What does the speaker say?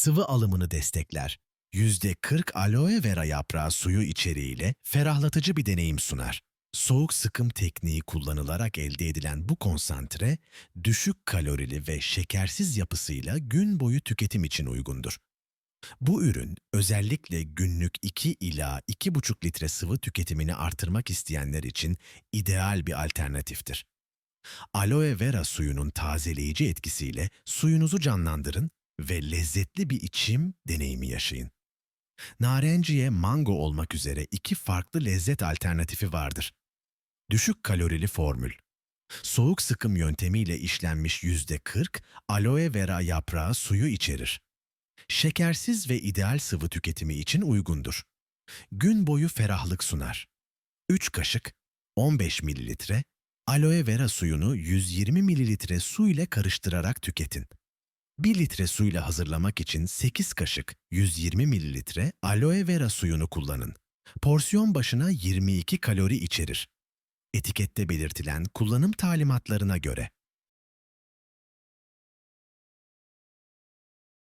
sıvı alımını destekler. %40 aloe vera yaprağı suyu içeriğiyle ferahlatıcı bir deneyim sunar. Soğuk sıkım tekniği kullanılarak elde edilen bu konsantre, düşük kalorili ve şekersiz yapısıyla gün boyu tüketim için uygundur. Bu ürün özellikle günlük 2 ila 2,5 litre sıvı tüketimini artırmak isteyenler için ideal bir alternatiftir. Aloe vera suyunun tazeleyici etkisiyle suyunuzu canlandırın ve lezzetli bir içim deneyimi yaşayın. Narenciye mango olmak üzere iki farklı lezzet alternatifi vardır. Düşük kalorili formül. Soğuk sıkım yöntemiyle işlenmiş %40 aloe vera yaprağı suyu içerir. Şekersiz ve ideal sıvı tüketimi için uygundur. Gün boyu ferahlık sunar. 3 kaşık 15 mililitre aloe vera suyunu 120 mililitre su ile karıştırarak tüketin. 1 litre suyla hazırlamak için 8 kaşık 120 mililitre aloe vera suyunu kullanın. Porsiyon başına 22 kalori içerir. Etikette belirtilen kullanım talimatlarına göre